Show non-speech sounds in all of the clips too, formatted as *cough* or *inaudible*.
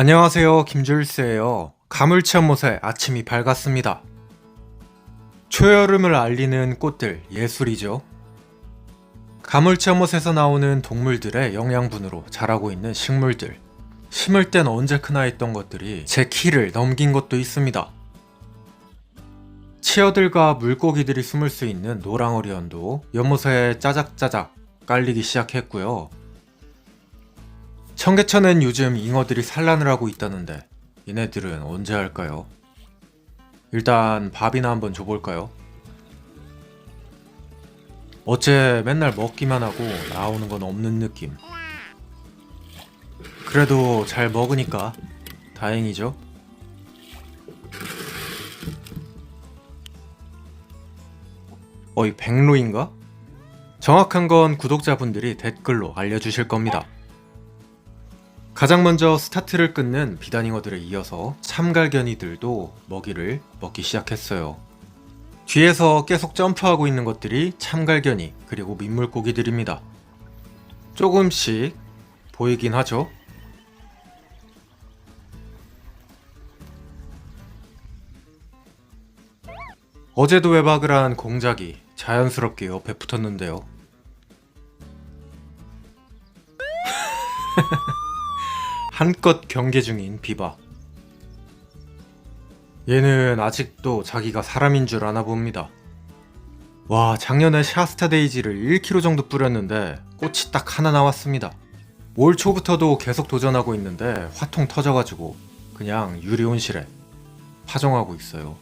안녕하세요. 김줄스예요. 가물치연못에 아침이 밝았습니다. 초여름을 알리는 꽃들 예술이죠. 가물치연못에서 나오는 동물들의 영양분으로 자라고 있는 식물들. 심을 땐 언제 크나 했던 것들이 제 키를 넘긴 것도 있습니다. 치어들과 물고기들이 숨을 수 있는 노랑어리 언도 연못에 짜작짜작 깔리기 시작했고요. 청계천엔 요즘 잉어들이 산란을 하고 있다는데 얘네들은 언제 할까요? 일단 밥이나 한번 줘볼까요? 어째 맨날 먹기만 하고 나오는 건 없는 느낌. 그래도 잘 먹으니까 다행이죠. 어이 백로인가? 정확한 건 구독자분들이 댓글로 알려주실 겁니다. 가장 먼저 스타트를 끊는 비단잉어들에 이어서 참갈견이들도 먹이를 먹기 시작했어요. 뒤에서 계속 점프하고 있는 것들이 참갈견이 그리고 민물고기들입니다. 조금씩 보이긴 하죠. 어제도 외박을 한 공작이 자연스럽게 옆에 붙었는데요. 한껏 경계 중인 비바. 얘는 아직도 자기가 사람인 줄 아나 봅니다. 와, 작년에 샤스타 데이지를 1kg 정도 뿌렸는데 꽃이 딱 하나 나왔습니다. 올 초부터도 계속 도전하고 있는데 화통 터져가지고 그냥 유리 온실에 파종하고 있어요.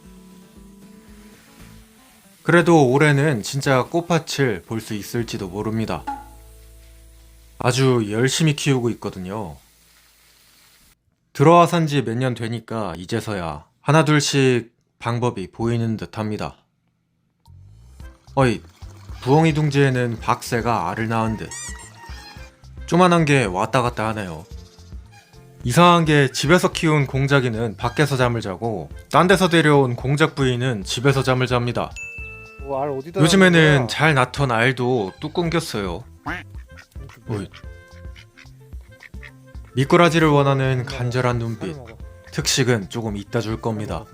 그래도 올해는 진짜 꽃밭을 볼 수 있을지도 모릅니다. 아주 열심히 키우고 있거든요. 들어와 산 지 몇 년 되니까 이제서야 하나둘씩 방법이 보이는 듯 합니다. 어이, 부엉이 둥지에는 박새가 알을 낳은 듯. 쪼만한 게 왔다 갔다 하네요. 이상한 게 집에서 키운 공작이는 밖에서 잠을 자고 딴 데서 데려온 공작 부인은 집에서 잠을 잡니다. 뭐, 알 어디다 요즘에는? 잘 낳던 알도 뚝 끊겼어요. 어이. 미꾸라지를 원하는 간절한 눈빛. 특식은 조금 이따 줄 겁니다.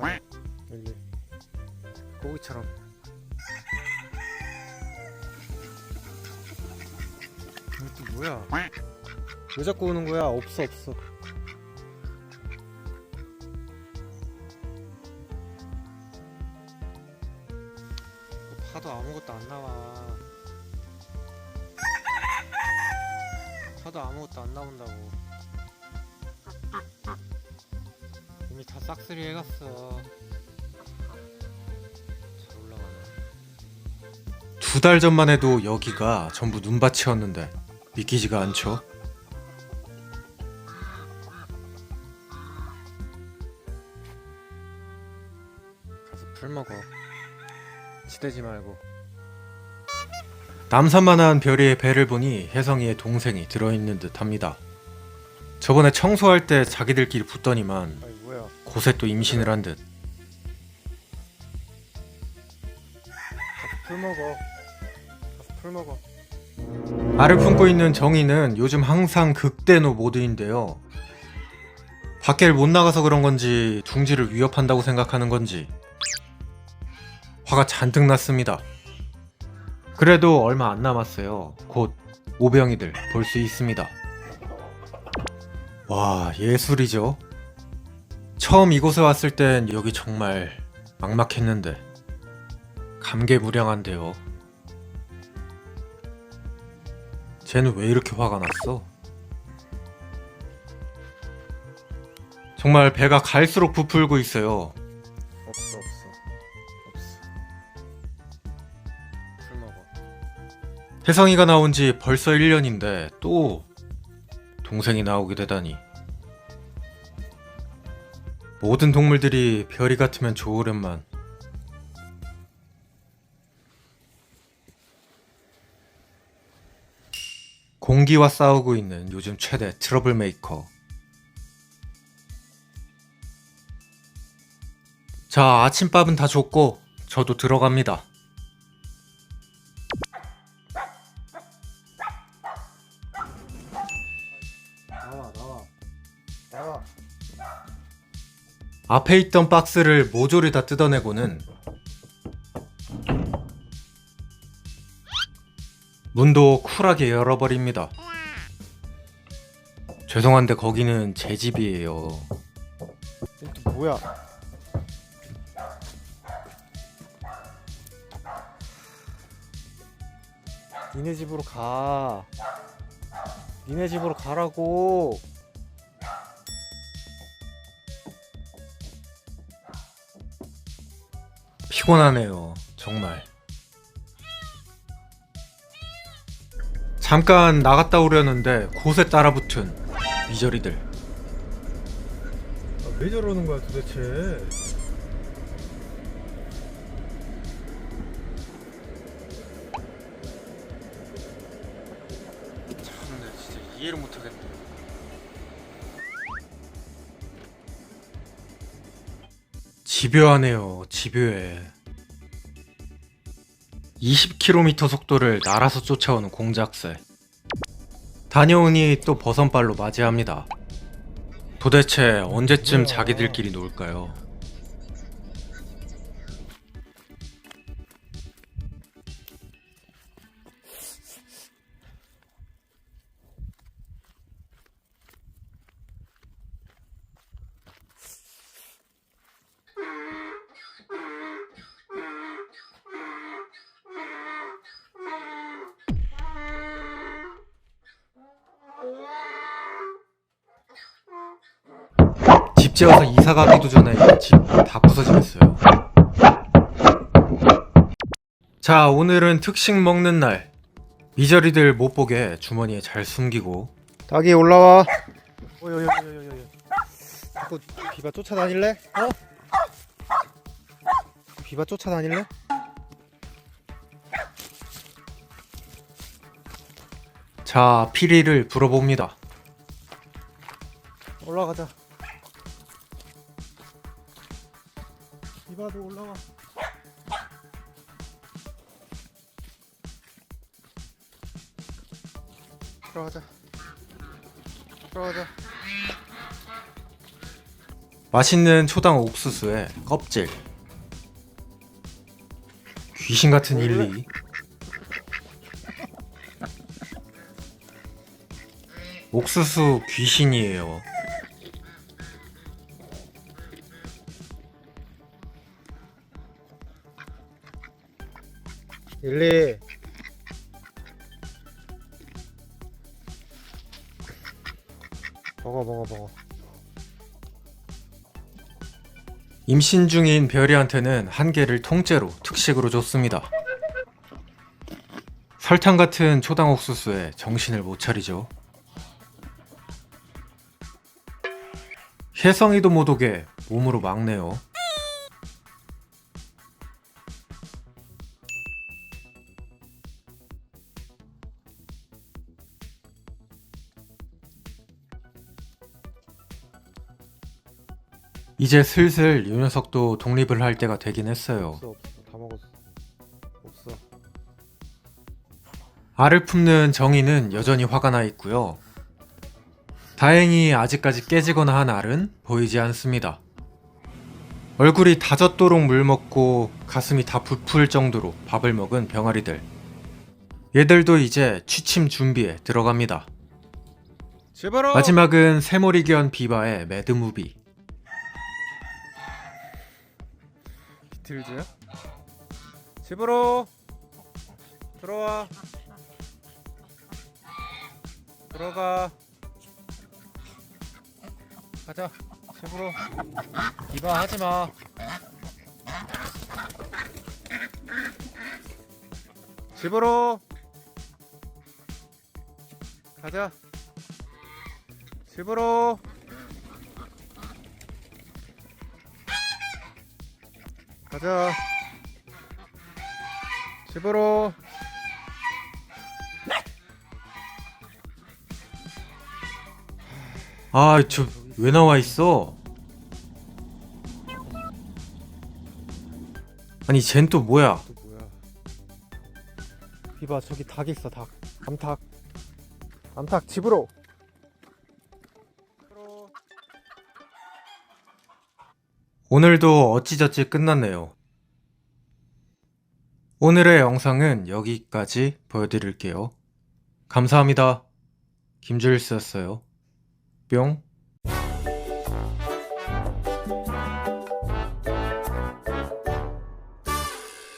여기. 고기처럼. 이것도 뭐야? 왜 자꾸 오는 거야? 없어 없어. 이거 파도 아무것도 안 나와. 파도 아무것도 안 나온다고 이미 다 싹쓸이 해갔어. 두 달 전만 해도 여기가 전부 눈밭이었는데 믿기지가 않죠. 가서 풀 먹어. 치대지 말고. 남산만한 별이의 배를 보니 혜성이의 동생이 들어있는 듯합니다. 저번에 청소할 때 자기들끼리 붙더니만 곳에 또 임신을 한 듯. 풀 먹어. 가서 풀 먹어. 알을 품고 있는 정희는 요즘 항상 극대노 모드인데요. 밖을 못 나가서 그런 건지 둥지를 위협한다고 생각하는 건지 화가 잔뜩 났습니다. 그래도 얼마 안 남았어요. 곧 오병이들 볼 수 있습니다. 와 예술이죠. 처음 이곳에 왔을 땐 여기 정말 막막했는데 감개무량한데요. 쟤는 왜 이렇게 화가 났어? 정말 배가 갈수록 부풀고 있어요. 없어 없어 없어. 풀 먹어. 혜성이가 나온 지 벌써 1년인데 또 동생이 나오게 되다니. 모든 동물들이 별이 같으면 좋으련만. 공기와 싸우고 있는 요즘 최대 트러블 메이커. 자, 아침밥은 다 줬고 저도 들어갑니다. 앞에 있던 박스를 모조리 다 뜯어내고는 문도 쿨하게 열어버립니다. 죄송한데 거기는 제 집이에요. 쟤또 뭐야? 니네 집으로 가. 니네 집으로 가라고. 피곤하네요. 정말. 잠깐 나갔다 오려는데 곳에 따라붙은 미저리들. 아, 왜 저러는 거야 도대체? 참나 진짜 이해를 못하겠네. 집요하네요. 집요해. 20km 속도를 날아서 쫓아오는 공작새. 다녀오니 또 버선발로 맞이합니다. 도대체 언제쯤. 자기들끼리 놀까요? 집 지어서 이사 가기도 전에 집 다 부서지겠어요. 자, 오늘은 특식 먹는 날. 미저리들 못 보게 주머니에 잘 숨기고 닭이 올라와. 오요요요요요. 자꾸 비바 쫓아다닐래? 어? 비바 쫓아다닐래? 자, 피리를 불어봅니다. 올라가자. 비바도 올라와. 들어가자. 들어가자. 맛있는 초당 옥수수에 껍질. 귀신 같은 일리. *laughs* 옥수수 귀신이에요. 일리. 먹어 먹어 먹어. 임신 중인 별이한테는 한 개를 통째로 특식으로 줬습니다. 설탕 같은 초당 옥수수에 정신을 못 차리죠. 혜성이도 못 오게 몸으로 막네요. 이제 슬슬 이 녀석도 독립을 할 때가 되긴 했어요. 없어 없어 다 먹었어. 없어. 알을 품는 정의는 여전히 화가 나 있고요. 다행히 아직까지 깨지거나 한 알은 보이지 않습니다. 얼굴이 다젖도록 물 먹고 가슴이 다 부풀 정도로 밥을 먹은 병아리들. 얘들도 이제 취침 준비에 들어갑니다. 제발아. 마지막은 세모리견 비바의 매드무비. 비틀즈야? 집으로 들어와. 들어가. 가자. 집으로. 이봐 하지 마. 집으로. 가자. 집으로. 가자. 집으로. 아, 저 왜 나와 있어? 아니, 쟨 또 뭐야? 또 뭐야? 이봐 저기 닭 있어 닭. 암탉. 암탉 집으로. 오늘도 어찌저찌 끝났네요. 오늘의 영상은 여기까지 보여드릴게요. 감사합니다. 김주일스였어요. 뿅.